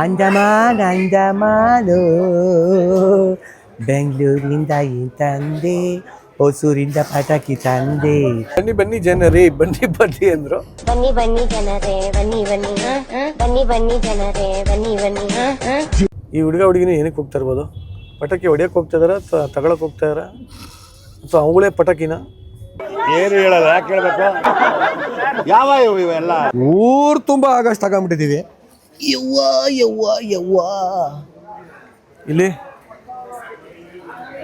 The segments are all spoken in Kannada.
ಅಂಡಮಾನ್ ಅಂಡಮಾನು ಬೆಂಗಳೂರಿಂದ ಈ ತಂದೆ? ಹೊಸೂರಿಂದ ಪಟಾಕಿ ತಂದೆ. ಬನ್ನಿ ಬನ್ನಿ ಜನರೇ ಬನ್ನಿ ಬನ್ನಿ ಅಂದ್ರು. ಬನ್ನಿ ಬನ್ನಿ ಜನರೇ ಬನ್ನಿ ಬನ್ನಿ. ಬನ್ನಿ ಬನ್ನಿ ಜನರೇ ಬನ್ನಿ ಬನ್ನಿ. ಈ ಹುಡುಗ ಹುಡುಗಿನ ಏನಕ್ಕೆ ಹೋಗ್ತಾ ಇರ್ಬೋದು? ಪಟಾಕಿ ಹೊಡಿಯಕ್ಕೆ ಹೋಗ್ತಾ ಇದಾರ ಅಥವಾ ತಗೊಳಕ್ ಹೋಗ್ತಾ ಇದಾರ ಅಥವಾ ಅವಳೇ ಪಟಾಕಿನ? ಏನು ಹೇಳಲ್ಲ ಯಾಕೆ ಹೇಳ್ಬೇಕು? ಯಾವ ಇವು ಇವೆಲ್ಲ? ಊರ್ ತುಂಬಾ ಆಗಸ್ಟ್ ತಗೊಂಡ್ಬಿಟ್ಟಿದೀವಿ. ಯವ್ವ ಯವ್ವ ಯವ್ವ. ಇಲ್ಲಿ?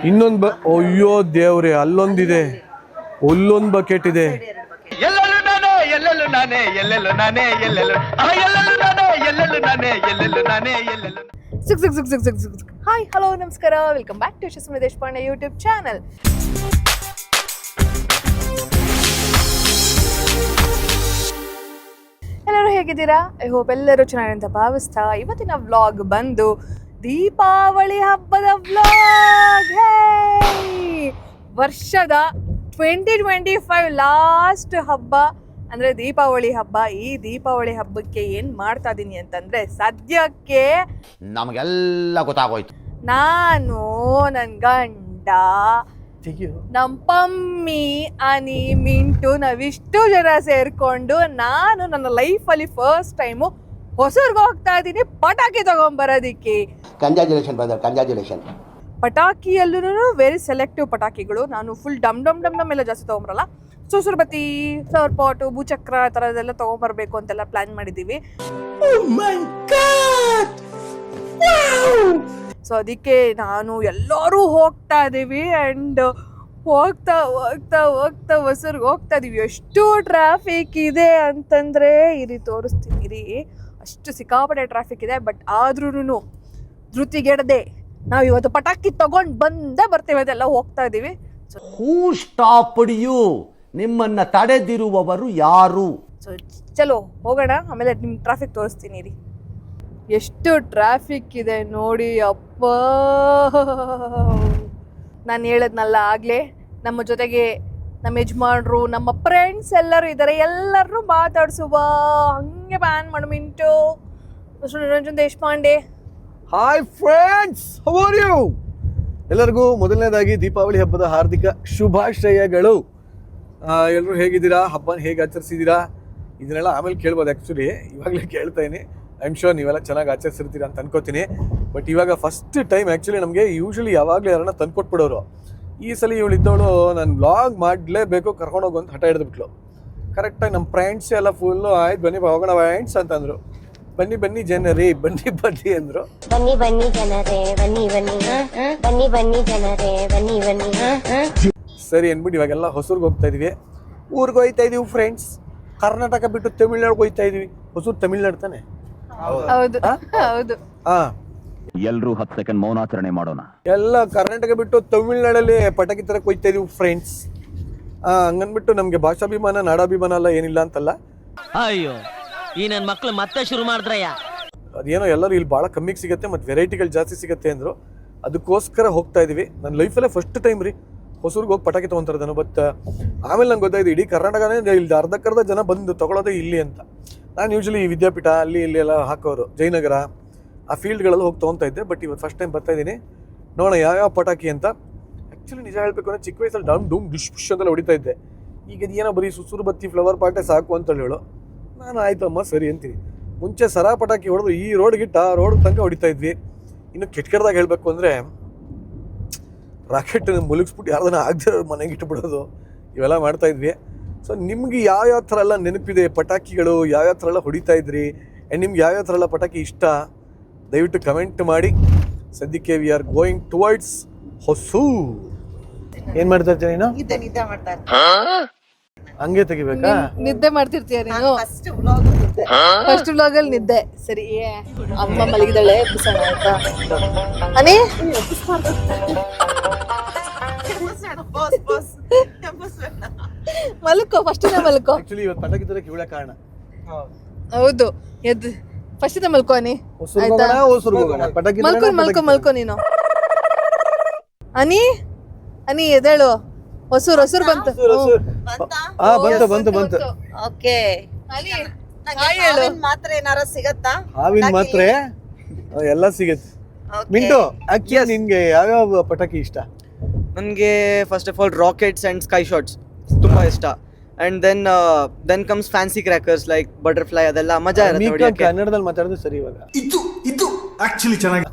ಇನ್ನೊಂದು ಬ ಅಯ್ಯೋ ದೇವ್ರೆ ಅಲ್ಲೊಂದಿದೆ. ಅಲ್ಲೊಂದು ಬಕೆಟ್ ಇದೆ. ಎಲ್ಲೆಲ್ಲೂ ನಾನೇ ಎಲ್ಲೆಲ್ಲೂ ನಾನೇ ಎಲ್ಲೆಲ್ಲೂ ನಾನೇ ಎಲ್ಲೆಲ್ಲೂ ಆ ಎಲ್ಲೆಲ್ಲೂ ನಾನೇ ಎಲ್ಲೆಲ್ಲೂ ನಾನೇ ಎಲ್ಲೆಲ್ಲೂ ನಾನೇ ಎಲ್ಲೆಲ್ಲೂ ಸುಕ್ ಸುಕ್ ಸುಕ್ ಸುಕ್ ಸುಕ್ ಸುಕ್ ಹಾಯ್ ಹಲೋ ನಮಸ್ಕಾರ. Welcome back to Yashasvi Deshpande YouTube channel ಎಲ್ಲರೂ ಹೇಗಿದ್ದೀರಾ? ಐ ಹೋಪ್ ಎಲ್ಲರೂ ಚೆನ್ನಾಗಿರಂತ ಭಾವಿಸ್ತಾ ಇವತ್ತಿನ ವ್ಲಾಗ್ ಬಂದು ದೀಪಾವಳಿ ಹಬ್ಬದ ವ್ಲಾಗ್. ವರ್ಷದ ಟ್ವೆಂಟಿ ಟ್ವೆಂಟಿ ಫೈವ್ ಲಾಸ್ಟ್ ಹಬ್ಬ. ಅಂದರೆ ದೀಪಾವಳಿ ಹಬ್ಬ. ಈ ದೀಪಾವಳಿ ಹಬ್ಬಕ್ಕೆ ಏನು ಮಾಡ್ತಾ ಇದ್ದೀನಿ ಅಂತಂದರೆ ಸದ್ಯಕ್ಕೆ ನಮಗೆಲ್ಲ ಗೊತ್ತಾಗೋಯ್ತು. ನಾನು ನನ್ನ ಗಂಡ ನಮ್ಮ ಪಮ್ಮಿ ಅನಿ ಮಿಂಟು ನಾವಿಷ್ಟು ಜನ ಸೇರ್ಕೊಂಡು ನಾನು ನನ್ನ ಲೈಫಲ್ಲಿ ಫಸ್ಟ್ ಟೈಮು ಹೊಸರ್ಗೆ ಹೋಗ್ತಾ ಇದ್ದೀನಿ ಪಟಾಕಿ ತಗೊಂಬರೋದಿಕ್ಕೆ. ಕಂಜಾಜುಲೇಷನ್ ಬ್ರದರ್ ಕಂಜಾಜುಲೇಷನ್ ಪಟಾಕಿಯಲ್ಲೂ ವೆರಿ ಸೆಲೆಕ್ಟಿವ್ ಪಟಾಕಿಗಳು. ನಾನು ಫುಲ್ ಡಮ್ ಡಮ್ ಡಮ್ ಡಮ್ ಎಲ್ಲ ಜಾಸ್ತಿ ತೊಗೊಂಬರಲ್ಲ. ಸುಸುರ್ಬತಿ ಬತ್ತಿ ಫ್ಲವರ್ ಪಾಟು ಭೂಚಕ್ರ ಆ ಥರದ್ದೆಲ್ಲ ತೊಗೊಂಬರ್ಬೇಕು ಅಂತೆಲ್ಲ ಪ್ಲ್ಯಾನ್ ಮಾಡಿದ್ದೀವಿ. ಸೊ ಅದಕ್ಕೆ ನಾನು ಎಲ್ಲರೂ ಹೋಗ್ತಾ ಇದ್ದೀವಿ ಆ್ಯಂಡ್ ಹೋಗ್ತಾ ಹೋಗ್ತಾ ಹೋಗ್ತಾ ಹೊಸರ್ಗೆ ಹೋಗ್ತಾ ಇದೀವಿ ಎಷ್ಟು ಟ್ರಾಫಿಕ್ ಇದೆ ಅಂತಂದರೆ ಇರಿ ತೋರಿಸ್ತೀನಿ. ಇರಿ ಅಷ್ಟು ಸಿಕ್ಕಾಪಟ್ಟೆ ಟ್ರಾಫಿಕ್ ಇದೆ ಬಟ್ ಆದ್ರೂ ಧೃತಿಗೆಡದೆ ನಾವು ಇವತ್ತು ಪಟಾಕಿ ತಗೊಂಡು ಬಂದೇ ಬರ್ತೇವೆ ಅದೆಲ್ಲ ಹೋಗ್ತಾ ಇದ್ದೀವಿ. ಸೊ ಹೂ ಸ್ಟಾಪ್ ಯು ನಿಮ್ಮನ್ನ ತಡೆದಿರುವವರು ಯಾರು? ಸೊ ಚಲೋ ಹೋಗೋಣ ಆಮೇಲೆ ನಿಮ್ಮ ಟ್ರಾಫಿಕ್ ತೋರಿಸ್ತೀನಿ ರೀ ಎಷ್ಟು ಟ್ರಾಫಿಕ್ ಇದೆ ನೋಡಿ, ಅಪ್ಪ. ನಾನು ಹೇಳದ್ನಲ್ಲ ಆಗಲೇ, ನಮ್ಮ ಜೊತೆಗೆ ನಮ್ಮ ಯಜಮಾನ್ರು, ನಮ್ಮ ಫ್ರೆಂಡ್ಸ್ ಎಲ್ಲರೂ ಇದ್ದಾರೆ ಎಲ್ಲರೂ ಮಾತಾಡ್ಸುವ. ಹಂಗೆ ಬ್ಯಾನ್ ಮಾಡು Mintu. Ranjan Deshpande. Hi friends how you ಎಲ್ಲರಿಗೂ ಮೊದಲನೇದಾಗಿ ದೀಪಾವಳಿ ಹಬ್ಬದ ಹಾರ್ದಿಕ ಶುಭಾಶಯಗಳು. ಎಲ್ಲರೂ ಹೇಗಿದ್ದೀರಾ? ಹಬ್ಬನ ಹೇಗೆ ಆಚರಿಸಿದ್ದೀರಾ? ಇದನ್ನೆಲ್ಲ ಆಮೇಲೆ ಕೇಳ್ಬೋದು ಆ್ಯಕ್ಚುಲಿ ಇವಾಗಲೇ ಕೇಳ್ತಾ ಇದೀನಿ ಐ ಆಮ್ ಶೋರ್ ನೀವೆಲ್ಲ ಚೆನ್ನಾಗಿ ಆಚರಿಸಿರ್ತೀರ ಅಂತ ಅನ್ಕೋತೀನಿ. ಬಟ್ ಇವಾಗ ಫಸ್ಟ್ ಟೈಮ್ ಆ್ಯಕ್ಚುಲಿ ನಮಗೆ ಯೂಶಲಿ ಯಾವಾಗಲೂ ಯಾರನ್ನ ತಂದ್ಕೊಟ್ಬಿಡೋರು. ಈ ಸಲ ಇವಳು ಇದ್ದವಳು ನಾನು ಬ್ಲಾಗ್ ಮಾಡಲೇಬೇಕು ಕರ್ಕೊಂಡೋಗು ಅಂತ ಹಠ ಹಿಡಿದ್ಬಿಟ್ಲು. ಕರೆಕ್ಟಾಗಿ ನಮ್ಮ ಫ್ರೆಂಡ್ಸ್ ಎಲ್ಲ ಫುಲ್ಲು ಆಯ್ತು ಬನ್ನಿ ಬಾ, ಹೋಗೋಣ ಫ್ರೆಂಡ್ಸ್ ಅಂತಂದರು ಬನ್ನಿ ಬನ್ನಿ ಜನರೇ ಬನ್ನಿ ಬನ್ನಿ ಅಂದರು. ಬನ್ನಿ ಬನ್ನಿ ಜನರೇ ಬನ್ನಿ ಬನ್ನಿ. ಬನ್ನಿ ಬನ್ನಿ ಜನರೇ ಬನ್ನಿ ಬನ್ನಿ. ಸರಿ ಅಂದ್ಬಿಟ್ಟು ಇವಾಗೆಲ್ಲ ಹೊಸೂರ್ಗೆ ಹೋಗ್ತಾ ಇದೀವಿ. ಊರಿಗೆ ಹೋಗ್ತಾ ಇದೀವಿ ಫ್ರೆಂಡ್ಸ್ ಕರ್ನಾಟಕ ಬಿಟ್ಟು ತಮಿಳ್ನಾಡಿಗೆ ಹೋಗ್ತಾ ಇದೀವಿ. ಹೊಸೂರು ತಮಿಳ್ನಾಡು ತಾನೆ? ಹೌದು. ಹೌದು. ಹಾ? ಎಲ್ರೂ ಹತ್ತು ಸೆಕೆಂಡ್ ಮೌನಾಚರಣೆ ಮಾಡೋಣ. ಎಲ್ಲ ಕರ್ನಾಟಕ ಬಿಟ್ಟು ತಮಿಳ್ನಾಡಲ್ಲಿ ಪಟಾಕಿ ತರ ಕೊಯ್ತಾ ಇದೀವಿ ಫ್ರೆಂಡ್ಸ್ ಹಂಗನ್ಬಿಟ್ಟು ನಮ್ಗೆ ಭಾಷಾಭಿಮಾನ ನಾಡಾಭಿಮಾನ ಎಲ್ಲ ಏನಿಲ್ಲ ಅಂತಲ್ಲ. ಅಯ್ಯೋ ಈ ನನ್ ಮಕ್ಳು ಮತ್ತೆ ಶುರು ಮಾಡಿದ್ರಯ್ಯ. ಅದೇನೋ ಎಲ್ಲರೂ ಇಲ್ಲಿ ಭಾಳ ಕಮ್ಮಿ ಸಿಗುತ್ತೆ ಮತ್ತೆ ವೆರೈಟಿಗಳು ಜಾಸ್ತಿ ಸಿಗುತ್ತೆ ಅಂದ್ರು. ಅದಕ್ಕೋಸ್ಕರ ಹೋಗ್ತಾ ಇದೀವಿ. ನನ್ನ ಲೈಫಲ್ಲೇ ಫಸ್ಟ್ ಟೈಮ್ ರೀ. ಹೊಸೂರ್ಗೆ ಹೋಗಿ ಪಟಾಕಿ ತೊಗೊಂತಾರೆ ನಾನು ಬಟ್ ಆಮೇಲೆ ನಂಗೆ ಗೊತ್ತಾಯ್ತು ಇಡೀ ಕರ್ನಾಟಕನೇ ಇಲ್ಲಿ ಅರ್ಧಕ್ಕರ್ಧ ಜನ ಬಂದು ತಗೊಳೋದೇ ಇಲ್ಲಿ ಅಂತ. ನಾನು ಯೂಶಲಿ ವಿದ್ಯಾಪೀಠ ಅಲ್ಲಿ ಇಲ್ಲಿ ಎಲ್ಲ ಹಾಕೋರು. ಜಯನಗರ, ಆ ಫೀಲ್ಡ್ಗಳಲ್ಲಿ ಹೋಗಿ ತೊಗೊತಾ ಇದ್ದೆ ಬಟ್ ಇವತ್ತು ಫಸ್ಟ್ ಟೈಮ್ ಬರ್ತಾ ಇದ್ದೀನಿ. ನೋಡೋಣ ಯಾವ್ಯಾವ ಪಟಾಕಿ ಅಂತ. ಆ್ಯಕ್ಚುಲಿ ನಿಜ ಹೇಳಬೇಕು ಅಂದರೆ ಚಿಕ್ಕ ವಯಸ್ಸಲ್ಲಿ ಡಮ್ ಡೂಮ್ ಡಿಶ್ ಪುಷ್ ಹೊಡಿತಾ ಇದ್ದೆ. ಈಗ ಏನೋ ಬರೀ ಸುಸುರು ಬತ್ತಿ ಫ್ಲವರ್ ಪಾಟೆ ಸಾಕು ಅಂತ ಹೇಳು. ನಾನು ಆಯ್ತಮ್ಮ ಸರಿ ಅಂತೀನಿ. ಮುಂಚೆ ಸರಾ ಪಟಾಕಿ ಹೊಡೆದು ಈ ರೋಡ್ಗಿಟ್ಟ ಆ ರೋಡ್ ತನಕ ಹೊಡಿತಾ ಇದ್ವಿ. ಇನ್ನು ಕೆಟ್ಟ ಕೆಟ್ಟದಾಗ ಹೇಳಬೇಕು ಅಂದರೆ ರಾಕೆಟ್ ಮುಳುಗಿಸ್ಬಿಟ್ಟು ಯಾರ್ದನ್ನ ಆಗದೆ ಮನೆಗೆ ಇಟ್ಬಿಡೋದು. ಇವೆಲ್ಲ ಮಾಡ್ತಾ ಇದ್ವಿ. ಸೊ ನಿಮ್ಗೆ ಯಾವ್ಯಾವ ಥರ ಎಲ್ಲ ನೆನಪಿದೆ? ಪಟಾಕಿಗಳು ಯಾವ್ಯಾವ ಥರ ಎಲ್ಲ ಹೊಡಿತಾ ಇದ್ರಿ? ಆ್ಯಂಡ್ ನಿಮ್ಗೆ ಯಾವ್ಯಾವ ಥರ ಎಲ್ಲ ಪಟಾಕಿ ಇಷ್ಟ? ದಯವಿಟ್ಟು ಕಮೆಂಟ್ ಮಾಡಿ. ಸದ್ಯಕ್ಕೆ ವಿ ಆರ್ ಗೋಯಿಂಗ್ ಟುವರ್ಡ್ಸ್ ಹೊಸು. ಏನ್ ಮಾಡ್ತಾ ಇರ್ತೀನಿ. ನೀನು ಹಂಗೆ ತೆಗಿಬೇಕಾ? ನಿದ್ದೆ ಮಾಡ್ತಿರ್ತೀಯ ನೀನು? ಫಸ್ಟ್ ಬ್ಲಾಗ್ ಅಲ್ಲಿ ನಿದ್ದೆ. ಸರಿ ಅಮ್ಮ ಮಲಗಿದಾಳೆ ಎಬ್ಬಿಸೋಣ ಆಯ್ತಾ? ಅನಿ? ಮಲ್ಕೋ ಫಸ್ಟಿನ ಮಲ್ಕೋ. ಆಕ್ಚುಲಿ ಇವತ್ತು ಪಟಾಕಿ ತರಕ್ಕೆ ಇವಳೆ ಕಾರಣ. ಹೌದು ಎದ್ದು ನೇ ಮಲ್ಕೋ ಅನಿ. ಆಯ್ತಾ? ಮಲ್ಕೊ ಮಲ್ಕೋ. ಮಲ್ಕೋ ನೀನು ಅನಿ ಅನಿ ಎದೇಳು ಹೊಸೂರು ಹೊಸೂರು ಬಂತು? ಹಾ ಬಂತು ಬಂತು ಬಂತು. ಓಕೆ. ಅನಿ ಹಾಯ್ ಮಾತ್ರ ಏನಾರ ಸಿಗತ್ತಾ? ಹಾವಿನ ಮಾತ್ರೆ ಎಲ್ಲ ಸಿಗುತ್ತೆ. ಮಿಂಟು ಅಕ್ಕಿಯ ನಿನ್ಗೆ ಯಾವ್ಯಾವ ಪಟಾಕಿ ಇಷ್ಟ? ನನಗೆ first of all rockets and sky shots ತುಂಬ ಇಷ್ಟ. And then then comes fancy crackers like butterfly ಅದೆಲ್ಲ ಮಜಾ ಇರುತ್ತೆ. ಕನ್ನಡದಲ್ಲಿ ಮಾತಾಡೋದು ಸರಿ ಇವಾಗ. ಇದು ಇದು ಆಕ್ಚುಲಿ ಚೆನ್ನಾಗಿ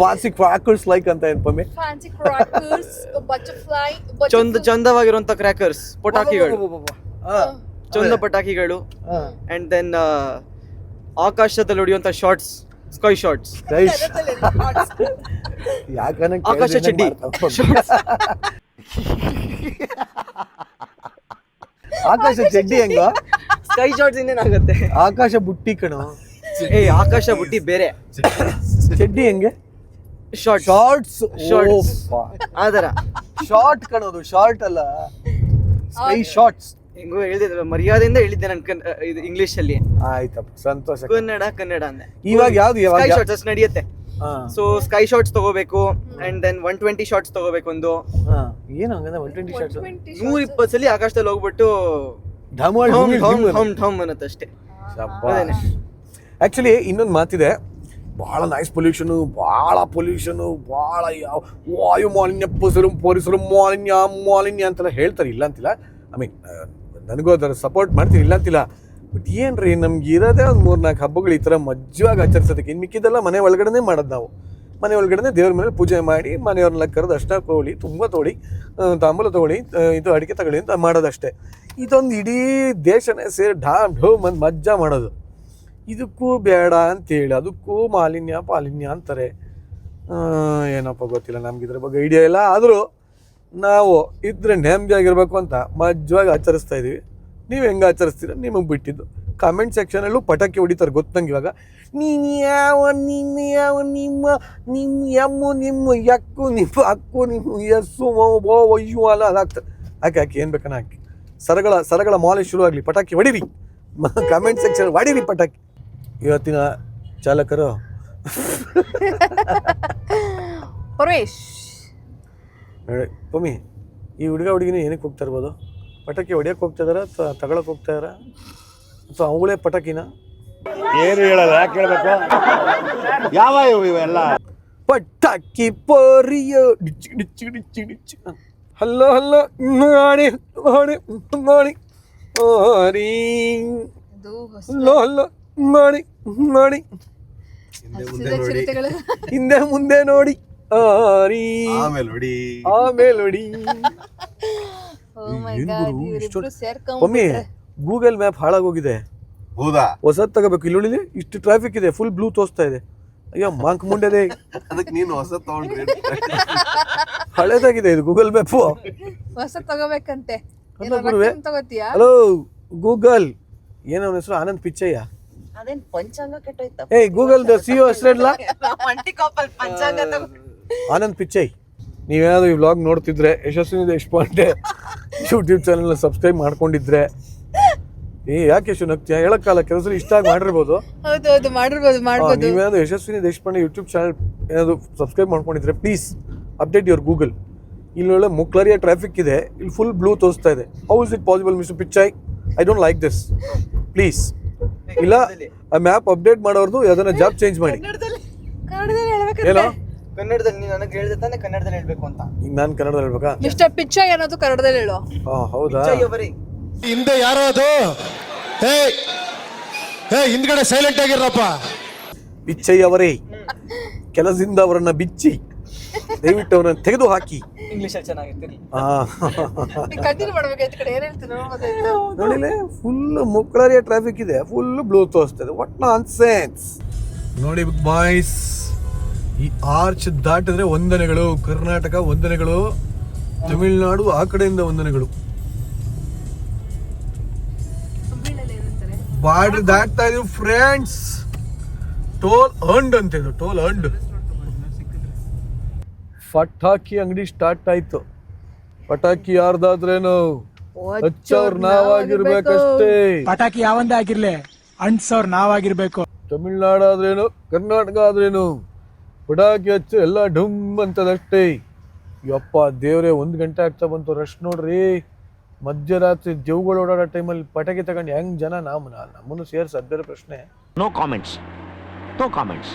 ಫ್ಯಾನ್ಸಿ ಕ್ರಾಕರ್ಸ್ ಲೈಕ್ ಅಂತ ಏನು ಪಮ್ಮಿ? ಫ್ಯಾನ್ಸಿ ಕ್ರಾಕರ್ಸ್ ಬಟರ್ಫ್ಲೈ ಚಂದ ಚಂದವಾಗಿರುವಂಥ ಕ್ರ್ಯಾಕರ್ಸ್ ಪಟಾಕಿಗಳು. ಚಂದ ಪಟಾಕಿಗಳು. ಹಾ. ಆ್ಯಂಡ್ ದೆನ್ ಆಕಾಶದಲ್ಲಿ ಹೊಡೆಯುವಂಥ ಶಾರ್ಟ್ಸ್ ಸ್ಕೈ ಶಾರ್ಟ್ಸ್ ಯಾಕಂದ್ರೆ ಆಕಾಶ ಚಡ್ಡಿ. ಆಕಾಶ ಚಡ್ಡಿ ಹೆಂಗ? ಸ್ಕೈ ಶಾರ್ಟ್ಸ್ ಇನ್ನೇನಾಗುತ್ತೆ ಆಕಾಶ ಬುಟ್ಟಿ ಕಣೋ. ಏ ಆಕಾಶ ಬುಟ್ಟಿ ಬೇರೆ. ಚಡ್ಡಿ. ಹೆಂಗೆ? ಶಾರ್ಟ್ ಶಾರ್ಟ್ಸ್ ಶಾರ್ಟ್ಸ್ ಆದರ. ಶಾರ್ಟ್ ಕಣೋದು ಶಾರ್ಟ್ ಅಲ್ಲ. ಸ್ಕೈ ಶಾರ್ಟ್ಸ್ ಹೆಂಗೋ ಹೇಳಿದ್ರೆ ಮರ್ಯಾದೆಯಿಂದ ಹೇಳಿದ್ದೆ ನಾನು ಕನ್ ಇದು ಅಲ್ಲಿ ಆಯ್ತಪ್ಪ ಸಂತೋಷ. ಕನ್ನಡ ಕನ್ನಡ ಅಂದೆ. ಇವಾಗ ಯಾವ್ದು ಸ್ಕೈ ಯಾವಾಗ ಶಾರ್ಟ್ಸ್ ಅಷ್ಟು ನಡೆಯುತ್ತೆ. ಹಾ, ಸೊ ಸ್ಕೈ ಶಾರ್ಟ್ಸ್ ತಗೋಬೇಕು and then one twenty shorts ತಗೋಬೇಕು ಒಂದು. ಹಾ. ಏನು ಹಂಗಂದ್ರೆ ಒನ್ ಟ್ವೆಂಟಿ ಶಾರ್ಟ್ಸ್ ನೂರ ಇಪ್ಪತ್ತು ಸಲ ಆಕಾಶದಲ್ಲಿ ಹೋಗ್ಬಿಟ್ಟು ಢಮ್ ಢಮ್. ಢಮ್ ಢಮ್ ಅನ್ನತ್ತೆ. ಅಷ್ಟೇ. ಅದೇನೆ. ಆಕ್ಚುಲಿ ಇನ್ನೊಂದು ಮಾತಿದೆ. ಭಾಳ ನಾಯ್ಸ್ ಪೊಲ್ಯೂಷನು ಬಹಳ ಪೊಲ್ಯೂಷನು ಬಹಳ ಯಾವ ವಾಯು ಮಾಲಿನ್ಯ ಪರಿಸರ ಪರಿಸರ ಮಾಲಿನ್ಯ ಮಾಲಿನ್ಯ ಅಂತೆಲ್ಲ ಹೇಳ್ತಾರೆ ಇಲ್ಲ ಅಂತಿಲ್ಲ. ಐ ಮೀನ್ ನನಗೂ ಅದರ ಸಪೋರ್ಟ್ ಮಾಡ್ತೀನಿ ಇಲ್ಲ ಅಂತಿಲ್ಲ ಬಟ್ ಏನ್ರಿ ನಮ್ಗೆ ಇರೋದೇ ಒಂದು ಮೂರು ನಾಲ್ಕು ಹಬ್ಬಗಳು ಈ ಥರ ಮಜ್ಜವಾಗಿ ಆಚರಿಸೋದಕ್ಕೆ. ಇನ್ನು ಮಿಕ್ಕಿದ್ದೆಲ್ಲ ಮನೆ ಒಳಗಡೆನೇ ಮಾಡೋದು ನಾವು. ಮನೆ ಒಳಗಡೆ ದೇವ್ರ ಮೇಲೆ ಪೂಜೆ ಮಾಡಿ ಮನೆಯವ್ರನ್ನ ಕರೆದು ಅಷ್ಟ ತಗೊಳ್ಳಿ ತುಂಬ ಆ, ತಾಂಬೂಲ ತೊಗೊಳ್ಳಿ ಇದು ಅಡಿಕೆ ತಗೊಳ್ಳಿ ಅಂತ ಮಾಡೋದಷ್ಟೇ. ಇದೊಂದು ಇಡೀ ದೇಶನೇ ಸೇರಿ ಢಾ ಢೋ ಅಂತ ಮಜ್ಜಾ ಮಾಡೋದು. ಇದಕ್ಕೂ ಬೇಡ ಅಂತೇಳಿ ಅದಕ್ಕೂ ಮಾಲಿನ್ಯ ಪಾಲಿನ್ಯ ಅಂತಾರೆ. ಏನಪ್ಪ ಗೊತ್ತಿಲ್ಲ ನಮ್ಗೆ ಇದ್ರ ಬಗ್ಗೆ ಐಡಿಯಾ ಇಲ್ಲ. ಆದರೂ ನಾವು ಇದ್ರೆ ನೆಮ್ಮದಿಯಾಗಿರ್ಬೇಕು ಅಂತ ಮಜ್ಜವಾಗಿ ಆಚರಿಸ್ತಾ ಇದೀವಿ. ನೀವು ಹೆಂಗೆ ಆಚರಿಸ್ತೀರ? ನಿಮಗೆ ಬಿಟ್ಟಿದ್ದು. ಕಾಮೆಂಟ್ ಸೆಕ್ಷನಲ್ಲೂ ಪಟಾಕಿ ಹೊಡಿತಾರೆ ಗೊತ್ತಂಗೆ ಇವಾಗ. ನೀನು ಯಾವ ನೀನು ಯಾವ, ನಿಮ್ಮ ನಿಮ್ಮ ಎಮ್ಮು ನಿಮ್ಮ ಯಕ್ಕು ನಿಮ್ಮ ಅಕ್ಕು ನಿಮ್ಮ ಎಸ್ಸು, ಓ ಅಯ್ಯೋ, ಅಲ್ಲ ಅದಾಗ್ತದೆ ಹಾಕಿ ಹಾಕಿ, ಏನು ಬೇಕನ್ನ ಹಾಕಿ. ಸರಗಳ ಸರಗಳ ಮಾಲೆ ಶುರು ಆಗಲಿ. ಪಟಾಕಿ ಹೊಡಿರಿ. ಕಾಮೆಂಟ್ ಸೆಕ್ಷನ್ ಹೊಡಿರಿ ಪಟಾಕಿ. ಇವತ್ತಿನ ಚಾಲಕರು. ಪರಮೇಶ್. ನೋಡಿ ಪಮ್ಮಿ ಈ ಹುಡುಗ ಹುಡುಗಿನ ಏನಕ್ಕೆ ಹೋಗ್ತಾ ಇರ್ಬೋದು? ಪಟಾಕಿ ಹೊಡಿಯಕ್ಕೆ ಹೋಗ್ತಾ ಇದಾರ ಅಥವಾ ತಗೊಳಕ್ಕೆ ಹೋಗ್ತಾ ಇದಾರ ಅಥವಾ ಅವಳೇ ಪಟಾಕಿನ? ಏನು ಹೇಳಲ್ಲ ಯಾಕೆ ಹೇಳ್ಬೇಕು ಯಾವ ಇವು ಇವೆಲ್ಲ? ಪಟಾಕಿ ಪೊರಿಯೋ ಡಿಚ್ಚಿ ಡಿಚ್ಚಿ ಡಿಚ್ಚಿ ಡಿಚ್ಚಿ. ಹಲ್ಲೋ ಹಲ್ಲೋ ಮಾಡಿ ಮಾಡಿ ಮಾಡಿ ಓರಿ ಹಲ್ಲೋ ಹಲ್ಲೋ ಮಾಡಿ ಮಾಡಿ ಹಸಿದ ಹಿಂದೆ ಮುಂದೆ ನೋಡಿ. ಆರಿ ಆಮೇಲೆ ನೋಡಿ ಆಮೇಲೆ ನೋಡಿ ಓ ಮೈ ಗಾಡ್ ಇವರಿಬ್ರು ಒಮ್ಮೆ ಗೂಗಲ್ ಮ್ಯಾಪ್ ಹಾಳಾಗೋಗಿದೆ. ಹೌದಾ? ಹೊಸದ್ ತಗೋಬೇಕು. ಇಲ್ಲಿ ನೋಡಿಲಿ ಇಷ್ಟು ಟ್ರಾಫಿಕ್ ಇದೆ ಫುಲ್ ಬ್ಲೂ ತೋರಿಸ್ತಾ ಇದೆ. ಅಯ್ಯೋ ಮಾಂಕ್ ಮುಂಡೆದೆ. ಅದಕ್ಕೆ ನೀನು ಹೊಸ ತಗೊಂಡ್ರಿ ಹಳೇದಾಗಿದೆ ಇದು ಗೂಗಲ್ ಮ್ಯಾಪ್. ಹೊಸ ತಗೋಬೇಕಂತೆ. ತಗೋತೀಯಾ? Hello Google. ಏನೋ ಅವನ ಹೆಸರು ಆನಂದ್ ಪಿಚ್ಚಯ್ಯ. ಅದೇನ್ ಪಂಚಾಂಗ ಕೆಟ್ಟೋಯ್ತಾ? ಏಯ್ ಗೂಗಲ್ ಸಿ ಒ ಹೆಸರಿಡ್ಲ ಮಂಟಿ ಕಾಪಲ್ ಪಂಚಾಂಗ ಆನಂದ್ ಪಿಚ್ಚೈ ನೀವೇನಾದರೂ ಈ ವ್ಲಾಗ್ ನೋಡ್ತಿದ್ರೆ ಯಶಸ್ವಿನಿ ದೇಶಪಾಂಡೆ ಯೂಟ್ಯೂಬ್ ಚಾನಲ್ನ ಸಬ್ಸ್ಕ್ರೈಬ್ ಮಾಡ್ಕೊಂಡಿದ್ರೆ ಏ ಯಾಕೆ ಯಶು ನಗ್ತೀಯ? ಹೇಳಕ್ಕಾಲ ಕೆಲಸ ಇಷ್ಟ ಆಗಿ ಮಾಡಿರ್ಬೋದು. ಹೌದು ಹೌದು ಮಾಡಿರ್ಬೋದು ಆ, ಮಾಡ್ಬೋದು. ನೀವೇನಾದ್ರು ಯಶಸ್ವಿನಿ ದೇಶಪಾಂಡೆ ಯೂಟ್ಯೂಬ್ ಚಾನಲ್ ಏನಾದ್ರು ಸಬ್ಸ್ಕ್ರೈಬ್ ಮಾಡ್ಕೊಂಡಿದ್ರೆ ಪ್ಲೀಸ್ ಅಪ್ಡೇಟ್ ಯುವರ್ ಗೂಗಲ್ ಇಲ್ಲಿ ಒಳ್ಳೆ ಮುಕ್ಲರಿಯ ಟ್ರಾಫಿಕ್ ಇದೆ ಇಲ್ಲಿ ಫುಲ್ ಬ್ಲೂ ತೋರಿಸ್ತಾ ಇದೆ. How is it possible mister Pichai I don't like this please ಇಲ್ಲ ಆ ಮ್ಯಾಪ್ ಅಪ್ಡೇಟ್ ಮಾಡೋರ್ದು ಯಾವ್ದನ್ನ ಜಾಬ್ ಚೇಂಜ್ ಮಾಡಿ. ಏನೋ ಕನ್ನಡದಲ್ಲಿ ನೀನು ನನಗೆ ಹೇಳಿದೆ ತಾನೆ ಕನ್ನಡದಲ್ಲಿ ಹೇಳ್ಬೇಕು ಅಂತ. ಈಗ ನಾನು ಕನ್ನಡದಲ್ಲಿ ಹೇಳ್ಬೇಕಾ? ಮಿಸ್ಟರ್ ಪಿಚ್ಚ ಏನಾದ್ರು ಕನ್ನಡದಲ್ಲಿ ಹೇಳು. ಆ, ಹೌದಾ? ಅವರೇ. ಹಿಂದೆ ಯಾರೋ ಅದು ಹೇ ಹೇ ಹಿಂದ್ಗಡೆ ಸೈಲೆಂಟ್ ಆಗಿರಪ್ಪ ಬಿಚ್ಚಯ್ಯ ಅವರೇ ಕೆಲಸದಿಂದ ಅವರನ್ನ ಬಿಚ್ಚಿ ದಯವಿಟ್ಟು ಅವರನ್ನ ತೆಗೆದು ಹಾಕಿ ಇಂಗ್ಲೀಷಲ್ಲಿ ಚೆನ್ನಾಗಿರ್ತೀರಿ. ಆ, ಕಂಟಿನ್ಯೂ ಮಾಡ್ಬೇಕಾಯ್ತು ಕಡೆ ಏನ್ ನೋಡಿಲೆ ಫುಲ್ ಮುಕ್ಕಳರಿಯ ಟ್ರಾಫಿಕ್ ಇದೆ ಫುಲ್ ಬ್ಲೂ ತೋರಿಸ್ತದೆ ವಾಟ್ ನಾನ್ ಸೆನ್ಸ್ ನೋಡಿ ಬಾಯ್ಸ್ ಈ ಆರ್ಚ್ ದಾಟಿದ್ರೆ ವಂದನೆಗಳು ಕರ್ನಾಟಕ ವಂದನೆಗಳು ತಮಿಳುನಾಡು ಆ ಕಡೆಯಿಂದ ವಂದನೆಗಳು. ಬಾರ್ಡ್ರ್ ದಾಟ್ತಾ ಇದೀವಿ ಫ್ರೆಂಡ್ಸ್. ಟೋಲ್ ಅಂಡ್ ಅಂತ ಇದು ಟೋಲ್ ಅಂಡ್ ಪಟಾಕಿ ಅಂಗಡಿ ಸ್ಟಾರ್ಟ್ ಆಯ್ತು. ಪಟಾಕಿ ಯಾರ್ದಾದ್ರೇನು ನಾವಾಗಿರ್ಬೇಕಷ್ಟೇ. ಪಟಾಕಿ ಯಾವಂದ ಆಗಿರ್ಲಿ ಅಂಟ್ಸವ್ರ ನಾವಾಗಿರ್ಬೇಕು. ತಮಿಳ್ನಾಡು ಆದ್ರೇನು ಕರ್ನಾಟಕ ಆದ್ರೇನು? ಪಟಾಕಿ ಹಚ್ಚು ಎಲ್ಲ ಡುಮ್ ಅಂತದಷ್ಟೇ. ಯಪ್ಪ ದೇವರೇ ಒಂದು ಗಂಟೆ ಆಗ್ತಾ ಬಂತು ರಶ್ ನೋಡ್ರಿ. ಮಧ್ಯರಾತ್ರಿ ದೇವ್ಗಳು ಓಡಾಡೋ ಟೈಮಲ್ಲಿ ಪಟಾಕಿ ತಗೊಂಡು ಹೆಂಗ್ ಜನ ನಾವು ನಮ್ಮನ್ನು ಸೇರ್ಸಿ ಅದ್ ಬೇರೆ ಪ್ರಶ್ನೆ. ನೋ ಕಾಮೆಂಟ್ಸ್ ನೋ ಕಾಮೆಂಟ್ಸ್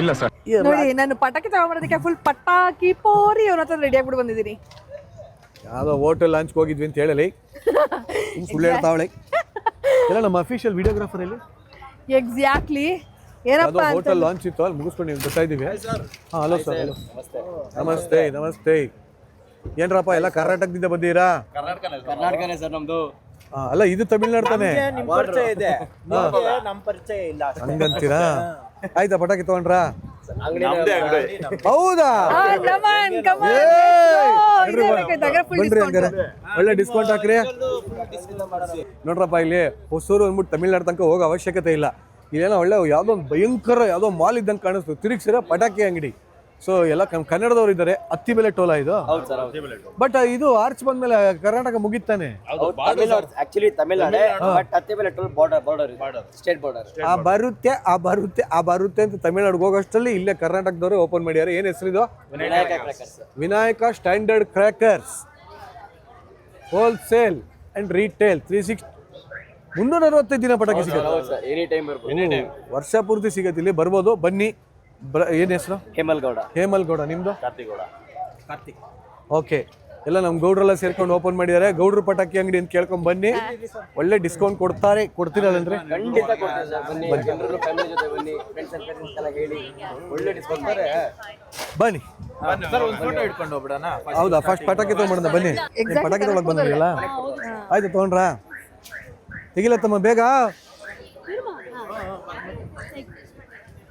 ಇಲ್ಲ ಸರ್. ನೋಡಿ ನಾನು ಪಟಾಕಿ ಮಾಡೋದಕ್ಕೆ ಫುಲ್ ಪಟಾಕಿ ಪೋರಿ ಅವ್ರ ಹತ್ರ ರೆಡಿ ಆಗ್ಬಿಟ್ಟು ಬಂದಿದ್ದೀನಿ. ಯಾವುದೋ ಹೋಟೆಲ್ ಲಾಂಚ್ಗೆ ಹೋಗಿದ್ವಿ ಅಂತ ಹೇಳಲಿ. ಸುಳ್ಳು ಹೇಳ್ತಾವಳೆ ಎಲ್ಲ ನಮ್ಮ ಅಫಿಷಿಯಲ್ ವಿಡಿಯೋಗ್ರಾಫರ್ ಇಲ್ಲಿ ಎಕ್ಸಾಕ್ಟ್ಲಿ ಏನಪ್ಪಾ ಹೋಟೆಲ್ ಲಾಂಚ್ ಇತ್ತು ಅಲ್ಲಿ ಮುಗಿಸ್ಕೊಂಡು ನೀವು ಬರ್ತಾ ಇದ್ದೀವಿ. ಹಾಂ ಹಲೋ ಸರ್ ಹಲೋ ನಮಸ್ತೆ. ನಮಸ್ತೆ ಏನ್ರಪ್ಪ ಎಲ್ಲ ಕರ್ನಾಟಕದಿಂದ ಬಂದೀರಾ ಕರ್ನಾಟಕನೇ ಸರ್ ನಮ್ದು. ಆ, ಅಲ್ಲ ಇದು ತಮಿಳ್ನಾಡು ತಾನೆ? ಇದೆ. ಹಾ. ನಮ್ಮ ಪರಿಚಯ ಇಲ್ಲ ಹಂಗಂತೀರಾ? ಆಯ್ತಾ ಪಟಾಕಿ ತಗೊಂಡ್ರಾ? ಹೌದಾ! ಇದೇ ಬನ್ರಿ ಹಂಗಾರೆ. ಒಳ್ಳೆ ಡಿಸ್ಕೌಂಟ್ ಹಾಕ್ರಿ. ನೋಡ್ರಪ್ಪ ಇಲ್ಲಿ ಹೊಸೂರು ಅಂದ್ಬಿಟ್ಟು ತಮಿಳ್ನಾಡು ತನಕ ಹೋಗೋ ಅವಶ್ಯಕತೆ ಇಲ್ಲ. ಇಲ್ಲೇನೋ ಒಳ್ಳೆ ಯಾವುದೋ ಒಂದು ಭಯಂಕರ ಯಾವುದೋ ಮಾಲ್ ಇದ್ದಂಗೆ ಕಾಣಿಸ್ತು. ತಿರುಗಿಸಿರೋ ಪಟಾಕಿ ಅಂಗಡಿ. ಸೊ ಎಲ್ಲ ಕನ್- ಕನ್ನಡದವ್ರು ಇದ್ದಾರೆ. ಅತ್ತಿ ಬೆಲೆ ಟೋಲ ಇದು? ಬಟ್ ಇದು ಆರ್ಚ್ ಬಂದ್ಮೇಲೆ ಕರ್ನಾಟಕ ಮುಗಿತಾನೆ ಆಕ್ಚುಲಿ ತಮಿಳ್ನಾಡು ಬಟ್ ಹತ್ತೆ ಮೇಲೆ toll border border state border ಆ ಬರುತ್ತೆ ಆ ಬರುತ್ತೆ ಆ ಬರುತ್ತೆ ಅಂತ ತಮಿಳ್ನಾಡಿಗೆ ಹೋಗೋಷ್ಟರಲ್ಲಿ ಇಲ್ಲೇ ಕರ್ನಾಟಕದವರು ಓಪನ್ ಮಾಡ್ಯಾರ. ಏನು ಇದು? Vinayaka standard crackers wholesale and retail three six ಮುನ್ನೂರ ಅರವತ್ತೈದು ದಿನ ಪಟಾಕಿ ಸಿಗುತ್ತೆ. ಎನಿ ಟೈಮ್ ಇರ್ಬೋದು. ವರ್ಷ ಪೂರ್ತಿ ಸಿಗತ್ತೆ. ಇಲ್ಲಿ ಬರ್ಬೋದು. ಬನ್ನಿ. ಏನ್ ಏನು ಹೆಸರು? ಹೇಮಲ್ಗೌಡ. ಹೇಮಲ್ ಗೌಡ ನಿಮ್ದು ಓಕೆ ಎಲ್ಲ ನಮ್ಮ ಗೌಡ್ರೆಲ್ಲ ಸೇರ್ಕೊಂಡು ಓಪನ್ ಮಾಡಿದ್ದಾರೆ. ಗೌಡ್ರು ಪಟಾಕಿ ಅಂಗಡಿ ಅಂತ ಕೇಳ್ಕೊಂಡ್ ಬನ್ನಿ. ಒಳ್ಳೆ ಡಿಸ್ಕೌಂಟ್ ಕೊಡ್ತಾರೆ. ಕೊಡ್ತೀರಲ್ಲಂದ್ರೆ ಸರ್. ಬನ್ನಿ. ಎಲ್ಲರೂ ಫ್ಯಾಮಿಲಿ ಜೊತೆ ಬನ್ನಿ. ಫ್ರೆಂಡ್ಸ್ ಅಂಡ್ ಪೇರೆಂಟ್ಸ್ ಎಲ್ಲ ಹೇಳಿ. ಒಳ್ಳೆ ಡಿಸ್ಕೌಂಟ್ ಬನ್ನಿ. ಹೌದಾ? ಫಸ್ಟ್ ಪಟಾಕಿ ತಗೊಂಡ್ಬಂದ ಬನ್ನಿ. ನೀವು ಪಟಾಕಿ ತೊಗೊಳಕ್ ಬಂದ್ರಲ್ಲ ಆಯ್ತು ತಗೊಂಡ್ರಾ? ತೆಗಿಲತ್ತಮ್ಮ ಬೇಗ?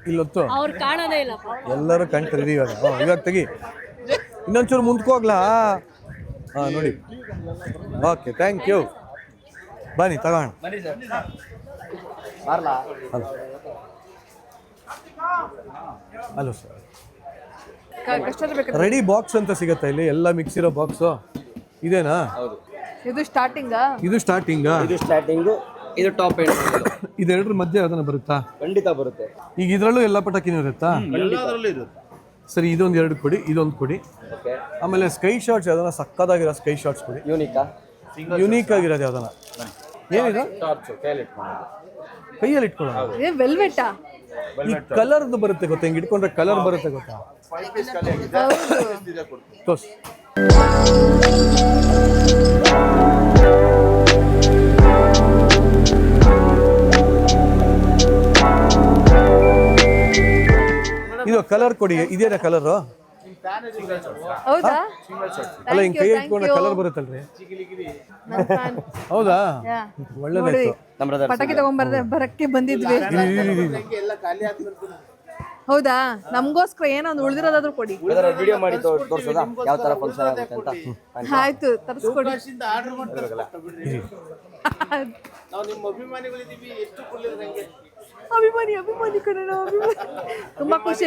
ಇಲ್ಲೊತ್ತು. ಅವ್ರು ಕಾಣೋದೇ ಇಲ್ಲ ಎಲ್ಲರೂ ಕಣ್ತಾರೆ ಇವಾಗ. ಹ್ಮ್, ಇವಾಗ ತೆಗಿ. ಇನ್ನೊಂಚೂರು ಮುಂದಕ್ಕೆ ಹೋಗ್ಲಾ ಹಾಂ ನೋಡಿ. ಓಕೆ ಥ್ಯಾಂಕ್ ಯು ಬನ್ನಿ ತಗೋಣ. Hello. Hello sir. Ready box ಅಂತ ಸಿಗುತ್ತೆ ಇಲ್ಲಿ? ಎಲ್ಲ ಮಿಕ್ಸ್ ಇರೋ ಬಾಕ್ಸು? ಇದೇನಾ? ಇದು ಸ್ಟಾರ್ಟಿಂಗಾ ಇದು ಸ್ಟಾರ್ಟಿಂಗಾ ಇದು ಸ್ಟಾರ್ಟಿಂಗು ಇದು ಟಾಪ್ ಎಂಡ್ ಇದೆರಡರ ಮಧ್ಯೆ ಅದನ್ನ ಬರುತ್ತಾ? ಖಂಡಿತ ಬರುತ್ತೆ. ಈಗ ಇದರಲ್ಲೂ ಎಲ್ಲ ಪಟಾಕಿನೂ ಇರುತ್ತಾ? ಸರಿ ಇದೊಂದು ಎರಡು ಕೊಡಿ ಇದೊಂದು ಕೊಡಿ. ಓಕೆ. ಆಮೇಲೆ ಸ್ಕೈ ಶಾರ್ಟ್ಸ್ ಯಾವ್ದಾನ? ಸಕ್ಕದಾಗಿರೋ ಸ್ಕೈ ಶಾರ್ಟ್ಸ್ ಕೊಡಿ. ಯೂನಿಕಾ ಯುನೀಕ್ ಆಗಿರೋದು ಯಾವ್ದಾನ? ಏನಿದೆ? ಕೈಯಲ್ಲಿ ಇಟ್ಕೊಳ್ಳೋಣ ಏ ವೆಲ್ವೆಟಾ ಈ ಕಲರ್ದು ಬರುತ್ತೆ ಗೊತ್ತಾ? ಹಿಂಗೆ ಇಟ್ಕೊಂಡ್ರೆ ಕಲರ್ ಬರುತ್ತೆ ಗೊತ್ತಾ? ತೋರ್ಸು. ಕಲರ್ ಕೊಡಿ ಇದೇನಾ ಕಲರು? ಹೌದಾ? ಅಲ್ಲ ಹಿಂಗ್ ಕೈ ಇಟ್ಕೊಂಡ ಕಲರ್ ಬರುತ್ತಲ್ರಿ? ಹೌದಾ? ಒಳ್ಳೇದಾಯ್ತು. ನಮ್ಮ ಪಟಾಕಿ ತಗೊಂಡ್ಬರ್ದೆ ಬರಕ್ಕೆ ಬಂದಿದ್ವಿ. ಹೌದಾ? ನಮಗೋಸ್ಕರ ಏನೋ ಒಂದು ಉಳಿದಿರೋದಾದ್ರೂ ಕೊಡಿ. ವಿಡಿಯೋ ಮಾಡಿ ತೋರ್- ತೋರ್ಸೋದಾ? ಯಾವ ತರ ಫಂಕ್ಷನ್ ಆಗುತ್ತೆ ಅಂತ ಆಯ್ತು ತರಿಸ್ಕೊಡಿ. ಅಭಿಮಾನಿ ಅಭಿಮಾನಿ ಕಣ ಅಭಿಮಾನಿ. ತುಂಬಾ ಖುಷಿ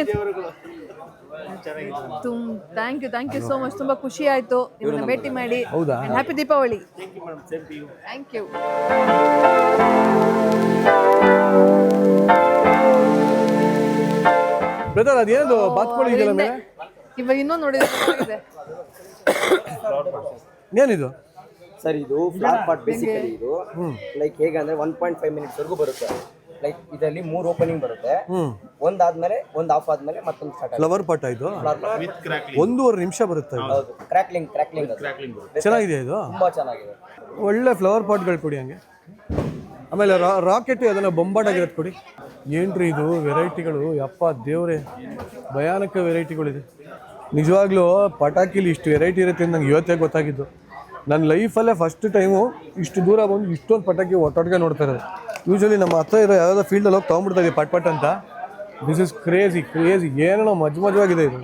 ತುಮ್ thank you thank you so much ತುಂಬಾ ಖುಷಿ ಆಯ್ತು. ನಿಮ್ಮನ್ನ ಭೇಟಿ ಮಾಡಿ. ಹೌದಾ? Happy Deepavali thank you brother ಅದೇನದು ಬಾತ್ಕೋಳಿ ಇದೆಯಲ್ಲ ಮೇಲೆ? ಇವಾಗ ಇನ್ನೊಂದು ನೋಡಿದ್ರೆ ಏನಿದು? ಸರ್ ಇದು ಫ್ಲಾಟ್ ಪಾರ್ಟ್ ಬೇಸಿಕಲಿ ಇದು. ಲೈಕ್ ಹೇಗೆ ಅಂದ್ರೆ ಒನ್ ಪಾಯಿಂಟ್ ಫೈವ್ ಮಿನಿಟ್ಸ್ ವರೆಗೂ ಬರುತ್ತೆ. ಲೈಕ್ ಇದರಲ್ಲಿ ಮೂರು ಓಪನಿಂಗ್ ಬರುತ್ತೆ. ಹ್ಮ್. ಒಂದಾದ್ಮೇಲೆ ಒಂದು ಆಫ್ ಆದ್ಮೇಲೆ ಮತ್ತೊಂದು ಸ್ಟಾರ್ಟ್ ಫ್ಲವರ್ ಪಾಟ್ ಇದು? ಒಂದೂವರೆ ನಿಮಿಷ ಬರುತ್ತೆ ಇದು? ಹೌದು. ಕ್ರ್ಯಾಕ್ಲಿಂಗ್ ಕ್ರ್ಯಾಕ್ಲಿಂಗ್ ಚೆನ್ನಾಗಿದೆ ಇದು? ತುಂಬಾ ಚೆನ್ನಾಗಿದೆ. ಒಳ್ಳೆ ಫ್ಲವರ್ ಪಾಟ್ಗಳು ಕೊಡಿ ಹಂಗೆ. ಆಮೇಲೆ ರಾಕೆಟ್ ಅದನ್ನ ಬೊಂಬಾಟ್ ಆಗಿರೋದು ಕೊಡಿ. ಏನ್ರಿ ಇದು? ವೆರೈಟಿಗಳು ಯಪ್ಪ ದೇವ್ರೆ. ಭಯಾನಕ ವೆರೈಟಿಗಳಿದೆ ನಿಜವಾಗ್ಲೂ ಪಟಾಕಿಲಿ ಇಷ್ಟು ವೆರೈಟಿ ಇರುತ್ತೆ ಅಂತ ನಂಗೆ ಇವತ್ತೇ ಗೊತ್ತಾಗಿದ್ದು. ನನ್ನ ಲೈಫಲ್ಲೇ ಫಸ್ಟ್ ಟೈಮು ಇಷ್ಟು ದೂರ ಬಂದು ಇಷ್ಟೊಂದು ಪಟಾಕಿ ಒಟ್ಟೊಟ್ಟಿಗೆ ನೋಡ್ತಾ ಇರೋದು. ಯೂಶಲಿ ನಮ್ಮ ಹತ್ರ ಇರೋ ಯಾವುದೋ ಫೀಲ್ಡಲ್ಲಿ ಹೋಗಿ ತೊಗೊಂಡ್ಬಿಡ್ತಾ ಇದೀವಿ ಪಟ್ ಪಟ್ ಅಂತ. ದಿಸ್ ಇಸ್ ಕ್ರೇಜಿ ಕ್ರೇಜಿ ಏನೋ ಮಜ್ ಮಜವಾಗಿದೆ ಇದು.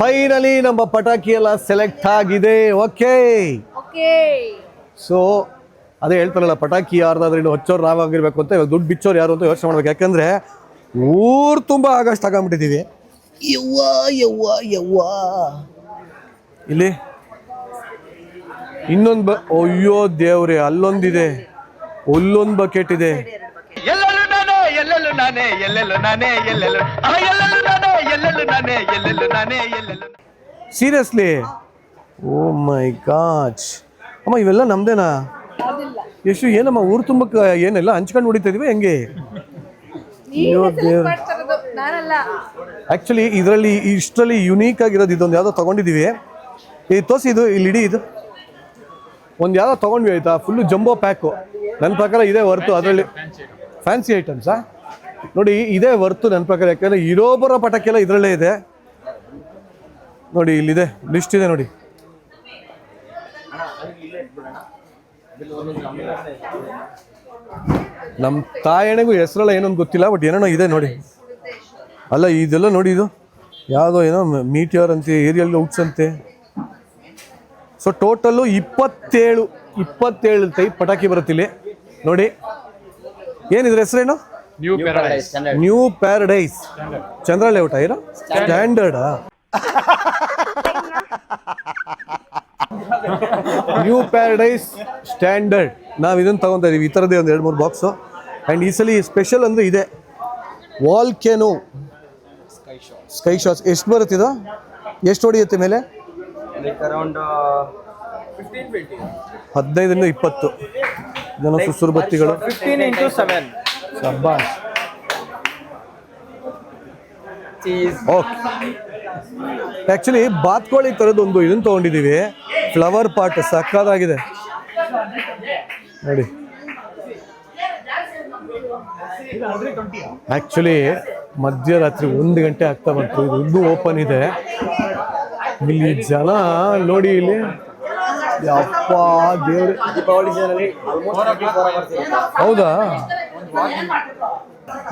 ಫೈನಲಿ ನಮ್ಮ ಪಟಾಕಿ ಎಲ್ಲ ಸೆಲೆಕ್ಟ್ ಆಗಿದೆ. ಓಕೆ ಸೊ ಅದೇ ಹೇಳ್ತಾರಲ್ಲ ಪಟಾಕಿ ಯಾರ್ದಾದ್ರೆ ಇನ್ನು ಹಚ್ಚೋರು ನಾವಾಗಿರ್ಬೇಕು ಅಂತ ಇವಾಗ ದುಡ್ಡು ಬಿಚ್ಚೋರು ಯಾರು ಅಂತ ಯೋಚನೆ ಮಾಡ್ಬೇಕು. ಯಾಕಂದ್ರೆ ಊರು ತುಂಬ ಆಗಸ್ಟ್ ತಗೊಂಬಿಟ್ಟಿದ್ದೀವಿ ಯವ್ವ ಯವ್ವ ಯವ್ವ. ಇಲ್ಲಿ ಇನ್ನೊಂದು ಬ ಅಯ್ಯೋ ದೇವ್ರೆ ಅಲ್ಲೊಂದಿದೆ. ಅಲ್ಲೊಂದು ಬಕೆಟ್ ಇದೆ. ಎಲ್ಲೆಲ್ಲೂ ನಾನೇ ಎಲ್ಲೆಲ್ಲೂ ನಾನೇ ಎಲ್ಲೆಲ್ಲೂ ನಾನೇ ಎಲ್ಲೆಲ್ಲೂ ಆ ಎಲ್ಲೆಲ್ಲೂ ನಾನೇ ಎಲ್ಲೆಲ್ಲೂ ನಾನೇ ಎಲ್ಲೆಲ್ಲೂ ನಾನೇ ಎಲ್ಲೆಲ್ಲೂ ಸೀರಿಯಸ್ಲಿ ಓ ಮೈ ಗಾಚ್ ಅಮ್ಮ ಇವೆಲ್ಲ ನಮ್ದೇನಾ? ಎಷ್ಟು ಏನಮ್ಮ ಊರು ತುಂಬಕ್ಕೆ ಏನೆಲ್ಲ ಹಂಚ್ಕೊಂಡು ಹೊಡಿತಾ ಇದೀವಿ ಹೆಂಗೆ? ಅಯ್ಯೋ ದೇವ್ರೆ. ನಾನಲ್ಲ. ಆಕ್ಚುಲಿ ಇದರಲ್ಲಿ ಇಷ್ಟರಲ್ಲಿ ಯುನೀಕ್ ಆಗಿರೋದು ಇದೊಂದು ಯಾವುದೋ ತಗೊಂಡಿದೀವಿ. ಈ ತೋಸಿ ಇದು ಇಲ್ಲಿ ಇಡೀ ಇದು. ಒಂದು ಯಾವುದೋ ತಗೊಂಡ್ವಿ ಆಯ್ತಾ? ಫುಲ್ಲು ಜಂಬೋ ಪ್ಯಾಕು ನನ್ನ ಪ್ರಕಾರ ಇದೇ ವರ್ತು ಅದರಲ್ಲಿ ಫ್ಯಾನ್ಸಿ ಐಟಮ್ಸಾ ನೋಡಿ ಇದೇ ವರ್ತು ನನ್ನ ಪ್ರಕಾರ ಯಾಕಂದರೆ ಇರೋ ಬರೋ ಪಟಾಕಿ ಎಲ್ಲ ಇದರಲ್ಲೇ ಇದೆ. ನೋಡಿ ಇಲ್ಲಿದೆ ಲಿಸ್ಟ್ ಇದೆ ನೋಡಿ. ನಮ್ಮ ತಾಯಣೆಗೂ ಹೆಸರೆಲ್ಲ ಏನೋ ಗೊತ್ತಿಲ್ಲ ಬಟ್ ಏನೋ ಇದೆ ನೋಡಿ. ಅಲ್ಲ ಇದೆಲ್ಲ ನೋಡಿ ಇದು. ಯಾವುದೋ ಏನೋ ಮೀಟಿಯರ್ ಅಂತೆ ಏರಿಯಲ್ ಔಟ್ಸ್ ಅಂತೆ. ಸೊ ಟೋಟಲ್ಲು ಇಪ್ಪತ್ತೇಳು ಇಪ್ಪತ್ತೇಳು ಟೈಪ್ ಪಟಾಕಿ ಬರುತ್ತೆ ಇಲ್ಲಿ ನೋಡಿ. ಏನಿದ್ರ ಹೆಸರೇನು? New paradise new paradise Chandra layout ಏನೋ? ಸ್ಟ್ಯಾಂಡರ್ಡ್ ನ್ಯೂ ಪ್ಯಾರಡೈಸ್ ಸ್ಟ್ಯಾಂಡರ್ಡ್ ನಾವು ಇದನ್ನು ತಗೊತಾ ಇದೀವಿ. ಈ ಥರದ್ದೇ ಒಂದು ಎರಡು ಮೂರು ಬಾಕ್ಸು ಆ್ಯಂಡ್ ಈ ಸಲ ಸ್ಪೆಷಲ್ ಅಂದರೆ ಇದೆ. ವಾಲ್ಕೆನೋ ಸ್ಕೈ ಶಾಟ್ಸ್ ಎಷ್ಟು ಬರುತ್ತಿದು ಎಷ್ಟು ಹೊಡಿಯುತ್ತೆ ಮೇಲೆ? ಅರೌಂಡ್ ಹದಿನೈದರಿಂದ ಇಪ್ಪತ್ತು. ಜನ ಸುಸುರು ಬತ್ತಿಗಳು. ಫಿಫ್ಟೀನ್ ಇಂಟು ಸೆವೆನ್ ಶಬ್ಬಾಷ್ ಓಕೆ. ಆ್ಯಕ್ಚುಲಿ ಬಾತ್ಕೋಳಿ ತರದ್ ಒಂದು ಇದನ್ನು ತೊಗೊಂಡಿದ್ದೀವಿ ಫ್ಲವರ್ ಪಾಟ್ ಸಕ್ಕದಾಗಿದೆ. ನೋಡಿ. ಆ್ಯಕ್ಚುಲಿ ಮಧ್ಯರಾತ್ರಿ ಒಂದು ಗಂಟೆ ಆಗ್ತಾ ಬಂತು. ಇದು ಇನ್ನೂ ಓಪನ್ ಇದೆ. ಇಲ್ಲಿ ಜನ ನೋಡಿ ಇಲ್ಲಿ. ಯಪ್ಪ ದೇವ್ರೆ. ಹೌದಾ?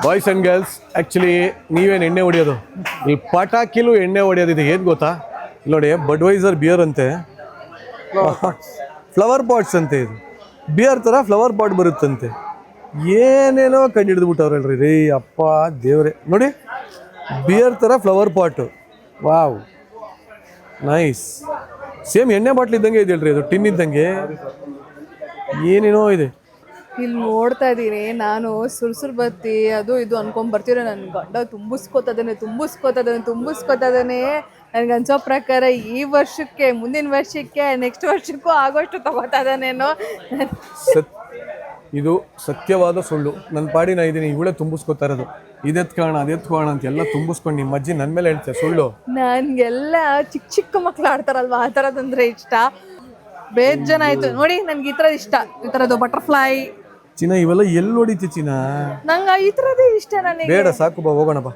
ಬಾಯ್ಸ್ ಆ್ಯಂಡ್ ಗರ್ಲ್ಸ್ ಆ್ಯಕ್ಚುಲಿ ನೀವೇನು ಎಣ್ಣೆ ಹೊಡಿಯೋದು? ಇಲ್ಲಿ ಪಟಾಕಿಲು ಎಣ್ಣೆ ಹೊಡಿಯೋದಿದೆ ಏನು ಗೊತ್ತಾ? ನೋಡಿ ಬಡ್ವೈಸರ್ ಬಿಯರ್ ಅಂತೆ. ಫ್ಲವರ್ ಪಾಟ್ಸ್ ಅಂತೆ ಇದು. ಬಿಯರ್ ಥರ ಫ್ಲವರ್ ಪಾಟ್ ಬರುತ್ತಂತೆ. ಏನೇನೋ ಕಂಡು ಹಿಡಿದ್ಬಿಟ್ಟವ್ರಲ್ರಿ ರೀ ಅಪ್ಪ ದೇವ್ರೆ. ನೋಡಿ ಬಿಯರ್ ಥರ flower pot wow nice same ಎಣ್ಣೆ ಬಾಟ್ಲ್ ಇದ್ದಂಗೆ ಇದೆಯಲ್ರಿ ಇದು ಟಿನ್ ಇದ್ದಂಗೆ. ಏನೇನೋ ಇದೆ. ಇಲ್ಲಿ ನೋಡ್ತಾ ಇದ್ದೀನಿ ನಾನು ಸುರ್ಸುರ್ ಬತ್ತಿ ಅದು ಇದು ಅನ್ಕೊಂಡ್ ಬರ್ತೀರ ನನ್ನ ಗಂಡ ತುಂಬಿಸ್ಕೋತದಾನೆ ತುಂಬಿಸ್ಕೋತದಾನೆ ತುಂಬಿಸ್ಕೋತದಾನೆ. ನನ್ಗೆ ಅನ್ಸೋ ಪ್ರಕಾರ ಈ ವರ್ಷಕ್ಕೆ ಮುಂದಿನ ವರ್ಷಕ್ಕೆ ನೆಕ್ಸ್ಟ್ ವರ್ಷಕ್ಕೂ ಆಗೋಷ್ಟು ತಗೋತಾ ಇದ್ದಾನೇನೋ. ಇದು ಸತ್ಯವಾದ ಸುಳ್ಳು. ನನ್ನ ಪಾಡಿ ನಾ ಇವಳೆ ಇವಳೇ ತುಂಬಿಸ್ಕೊತಾ ಇರೋದು. ಇದೆತ್ಕೋಣ ಅದೆತ್ಕೋಣ ಅಂತ ಎಲ್ಲ ತುಂಬಿಸ್ಕೊಂಡು ನಿಮ್ಮ ಅಜ್ಜಿ ನನ್ನ ಮೇಲೆ ಹೇಳ್ತಾರೆ ಸುಳ್ಳು. ನನ್ಗೆಲ್ಲ ಚಿಕ್ಕ ಚಿಕ್ಕ ಮಕ್ಳು ಆಡ್ತಾರಲ್ವಾ ಆ ಥರದಂದ್ರೆ ಇಷ್ಟ. ಬೇಜ್ ಜನ ಆಯ್ತು. ನೋಡಿ ನನ್ಗೆ ಈ ಥರದ್ದು ಇಷ್ಟ. ಈ ಥರದ್ದು ಬಟರ್ಫ್ಲೈ ಚಿನ್ನ ಇವೆಲ್ಲ ಎಲ್ಲಿ ಹೊಡಿತಿ ಚಿನ್ನ? ನಂಗೆ ಈ ಥರದೇ ಇಷ್ಟ ನನಗೆ. ಬೇಡ ಸಾಕು ಬಾ ಹೋಗೋಣ ಬಾ.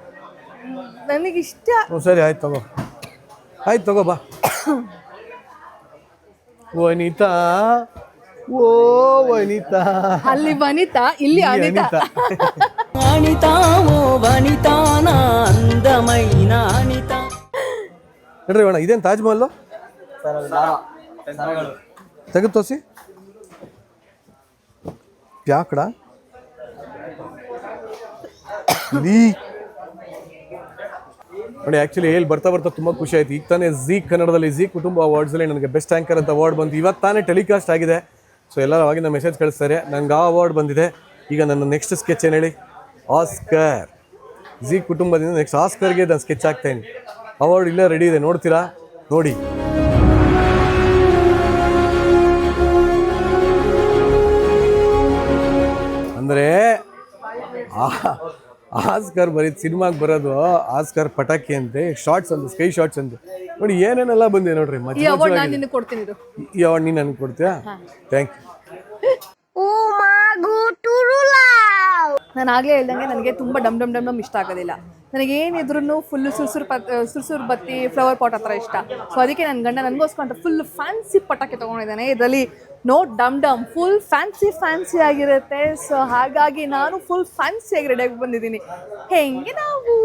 ನನಗೆ ಇಷ್ಟ. ಸರಿ ಆಯ್ತು ತಗೋ. ಆಯ್ತು ತಗೋ ಬಾ. ವನಿತಾ ಓ ವನಿತಾ. ಅಲ್ಲಿ ವನಿತಾ ಇಲ್ಲಿ ಅನಿತಾ. ಅನಿತಾ. ಓ ವನಿತಾ ನಂದಮೈನ ಅನಿತಾ. ನೋಡ್ರಿ ಇದೇನು ತಾಜ್ ಮಹಲ್ ತೆಗೆದು ತೋಸಿ ಪ್ಯಾಕಡ? ನೋಡಿ ಆಕ್ಚುಲಿ ಹೇಳಿ ಬರ್ತಾ ಬರ್ತಾ ತುಂಬ ಖುಷಿ ಆಯ್ತು. ಈಗ ತಾನೇ ಝೀ ಕನ್ನಡದಲ್ಲಿ ಝೀ ಕುಟುಂಬ ಅವಾರ್ಡ್ಸಲ್ಲಿ ನನಗೆ ಬೆಸ್ಟ್ ಆ್ಯಂಕರ್ ಅಂತ ಅವಾರ್ಡ್ ಬಂತು. ಇವತ್ತು ತಾನೇ ಟೆಲಿಕಾಸ್ಟ್ ಆಗಿದೆ. ಸೊ ಎಲ್ಲರೂ ಅವಾಗಿಂದ ಮೆಸೇಜ್ ಕಳಿಸ್ತಾರೆ. ನಂಗೆ ಆ ಅವಾರ್ಡ್ ಬಂದಿದೆ. ಈಗ ನನ್ನ ನೆಕ್ಸ್ಟ್ ಸ್ಕೆಚ್ ಏನು ಹೇಳಿ? ಆಸ್ಕರ್ ಜಿ ಕುಟುಂಬದಿಂದ ನೆಕ್ಸ್ಟ್ ಆಸ್ಕರ್ಗೆ ನಾನು ಸ್ಕೆಚ್ ಆಗ್ತಾಯಿನಿ ಅವಾರ್ಡ್ ಇಲ್ಲೇ ರೆಡಿ ಇದೆ. ನೋಡ್ತೀರಾ? ನೋಡಿ. ಅಂದರೆ ಆಸ್ಕರ್ ಬರೀ ಸಿನಿಮಾಗೆ ಬರೋದು ಆಸ್ಕರ್ ಪಟಾಕಿ ಅಂತೆ ಶಾರ್ಟ್ಸ್ ಅಂತ ಸ್ಕೈ ಶಾರ್ಟ್ಸ್ ಅಂತ. ನೋಡಿ ಏನೇನೆಲ್ಲ ಬಂದಿದೆ ನೋಡ್ರಿ ಈ ಮಧ್ಯ ಅವಾರ್ಡ್ ನಾನು ನಿನಗೆ ಕೊಡ್ತೀನಿ ಇದು. ಈ ಅವಾರ್ಡ್ ನೀನು ನನಗೆ ಕೊಡ್ತೀಯಾ? ಥ್ಯಾಂಕ್ ಯು ನಾನು ಆಗ್ಲೇ ಹೇಳ್ದಂಗೆ ನನಗೆ ತುಂಬ ಡಮ್ ಡಮ್ ಡಮ್ ಡಮ್ ಇಷ್ಟ ಆಗೋದಿಲ್ಲ. ನನಗೆ ಏನಿದ್ರು ಫುಲ್ ಸುರ್ಸುರ್ ಪತ್ ಸುರ್ಸುರ್ ಬತ್ತಿ ಫ್ಲವರ್ ಪಾಟ್ ಹತ್ರ ಇಷ್ಟ. ಸೊ ಅದಕ್ಕೆ ನನ್ನ ಗಂಡ ನನಗೋಸ್ಕೊಂಡ್ರೆ ಫುಲ್ ಫ್ಯಾನ್ಸಿ ಪಟಾಕಿ ತೊಗೊಂಡಿದ್ದಾನೆ. ಇದರಲ್ಲಿ ನೋ ಡಮ್ ಡಮ್ ಫುಲ್ ಫ್ಯಾನ್ಸಿ ಫ್ಯಾನ್ಸಿ ಆಗಿರುತ್ತೆ. ಸೊ ಹಾಗಾಗಿ ನಾನು ಫುಲ್ ಫ್ಯಾನ್ಸಿಯಾಗಿ ರೆಡಿಯಾಗಿ ಬಂದಿದ್ದೀನಿ. ಹೆಂಗೆ ನಾವು?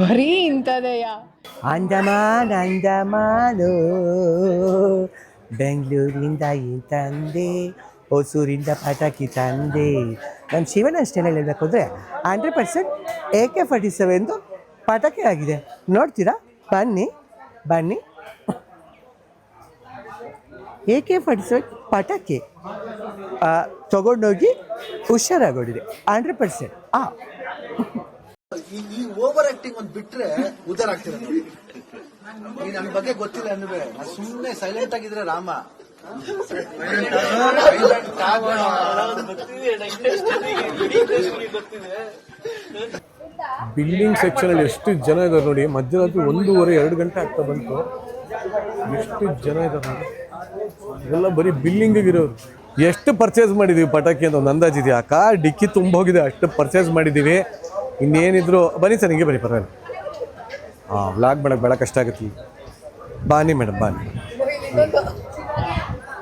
ಬರೀ ಇಂಥದೆಯಾ? ಅಂದಮಾನ್, ಅಂದಮಾನು, ಬೆಂಗಳೂರಿಂದ ಈ ತಂದೆ ಹೊಸೂರಿಂದ ಪಟಾಕಿ ತಂದೆ. ನಮ್ಮ ಶಿವನ ಅಷ್ಟೆಲ್ಲ ಹೇಳಬೇಕು ಅಂದರೆ hundred percent A K forty ಸೆವೆನ್ದು ಪಟಾಕಿ ಆಗಿದೆ. ನೋಡ್ತೀರಾ? ಬನ್ನಿ ಬನ್ನಿ. ಎ ಕೆ ಫಾರ್ಟಿ ಸೆವೆನ್ ಪಟಾಕಿ ತಗೊಂಡೋಗಿ ಹುಷಾರಾಗೋಡಿದೆ ಹಂಡ್ರೆಡ್ ಪರ್ಸೆಂಟ್ ಆ. ಈ ಓವರ್ ಆಕ್ಟಿಂಗ್ ಒಂದ್ ಬಿಟ್ರೆ ಉದಾರ ಆಗ್ತಿರ ನೋಡಿ ನನ್ನ ಬಗ್ಗೆ ಗೊತ್ತಿಲ್ಲ ಅಂದ್ರೆ ಸುಮ್ಮನೆ ಸೈಲೆಂಟ್ ಆಗಿದ್ರೆ ರಾಮ. ಬಿಲ್ಡಿಂಗ್ ಸೆಕ್ಷನಲ್ಲಿ ಎಷ್ಟು ಜನ ಇದ್ದಾರೆ ನೋಡಿ. ಮಧ್ಯರಾತ್ರಿ ಒಂದೂವರೆ, ಎರಡು ಗಂಟೆ ಆಗ್ತಾ ಬಂತು. ಎಷ್ಟು ಜನ ಇದ್ದಾರೆ ನೋಡಿ. ಇವೆಲ್ಲ ಬರೀ ಬಿಲ್ಡಿಂಗಿಗೆ ಇರೋರು. ಎಷ್ಟು ಪರ್ಚೇಸ್ ಮಾಡಿದ್ದೀವಿ ಪಟಾಕಿ ಅಂತ ಒಂದು ಅಂದಾಜಿದೆಯಾ ಕಾರ್ ಡಿಕ್ಕಿ ತುಂಬ ಹೋಗಿದೆ ಅಷ್ಟು ಪರ್ಚೇಸ್ ಮಾಡಿದ್ದೀವಿ ಇನ್ನೇನಿದ್ರು ಬನ್ನಿ ಸರ್, ಹಿಂಗೆ ಬನ್ನಿ, ಪರವಾಗಿಲ್ಲ. ಹಾಂ ವ್ಲಾಗ್ ಮಾಡೋಕ್ಕೆ ಭಾಳ ಕಷ್ಟ ಆಗುತ್ತೆ. ಬಾನಿ ಮೇಡಮ್ ಬಾನಿ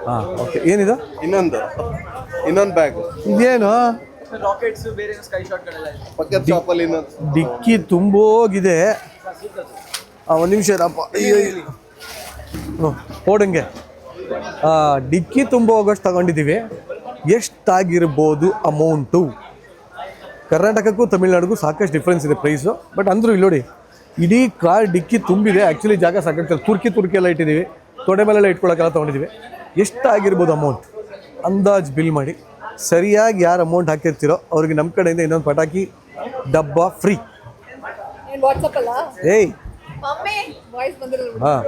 ಹಾಂ ಓಕೆ ಏನಿದು? ಇನ್ನೊಂದು. ಇನ್ನೊಂದು ಬ್ಯಾಗ್ ಇದೇನು? ರಾಕೆಟ್ಸ್ ಬೇರೆ ಸ್ಕೈ ಶಾಟ್ಗಳೆಲ್ಲ ಇದೆ. ಪಕ್ಕದ ಶಾಪಲ್ಲಿ ಇನ್ನೊಂದು. ಡಿಕ್ಕಿ ತುಂಬೋಗಿದೆ. ಆ, ಒಂದು ನಿಮಿಷ ಇರಪ್ಪ. ಹ್ಞೂ ಓಡಂಗೆ ಡಿಕ್ಕಿ ತುಂಬ ಹೋಗೋಷ್ಟು ತಗೊಂಡಿದ್ದೀವಿ. ಎಷ್ಟಾಗಿರ್ಬೋದು ಅಮೌಂಟು ಕರ್ನಾಟಕಕ್ಕೂ ತಮಿಳ್ನಾಡಿಗೂ ಸಾಕಷ್ಟು ಡಿಫ್ರೆನ್ಸ್ ಇದೆ ಪ್ರೈಸು ಬಟ್ ಅಂದರೂ ಇಲ್ಲಿ ನೋಡಿ ಇಡೀ ಕಾರ್ ಡಿಕ್ಕಿ ತುಂಬಿದೆ. ಆ್ಯಕ್ಚುಲಿ ಜಾಗ ಸಾಕಷ್ಟು ತುರ್ಕಿ ತುರ್ಕಿ ಎಲ್ಲ ಇಟ್ಟಿದ್ದೀವಿ. ತೊಡೆ ಮೇಲೆಲ್ಲ ಇಟ್ಕೊಳ್ಳೋಕ್ಕೆಲ್ಲ ತೊಗೊಂಡಿದ್ದೀವಿ. ಎಷ್ಟಾಗಿರ್ಬೋದು ಅಮೌಂಟ್ ಅಂದಾಜು ಬಿಲ್ ಮಾಡಿ. ಸರಿಯಾಗಿ ಯಾರು ಅಮೌಂಟ್ ಹಾಕಿರ್ತೀರೋ ಅವ್ರಿಗೆ ನಮ್ಮ ಕಡೆಯಿಂದ ಇನ್ನೊಂದು ಪಟಾಕಿ ಡಬ್ಬ ಫ್ರೀ ಏಯ್! ಹಾಂ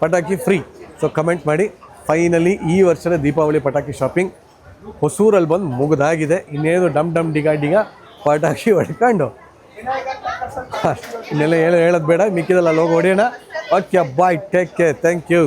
ಪಟಾಕಿ ಫ್ರೀ ಸೊ ಕಮೆಂಟ್ ಮಾಡಿ. ಫೈನಲಿ ಈ ವರ್ಷದ ದೀಪಾವಳಿ ಪಟಾಕಿ ಶಾಪಿಂಗ್ ಹೊಸೂರಲ್ಲಿ ಬಂದು ಮುಗಿದಾಗಿದೆ. ಇನ್ನೇನು ಡಮ್ ಡಮ್ ಡಿಗ ಡಿಗ ಪಟಾಕಿ ಹೊಡ್ಕೊಂಡು. ಇನ್ನೆಲ್ಲ ಹೇಳ ಹೇಳೋದು ಬೇಡ. ಮಿಕ್ಕಿದಲ್ಲ ಅಲ್ಲಿ ಹೋಗಿ ಹೊಡೆಯೋಣ. Okay bye take care thank you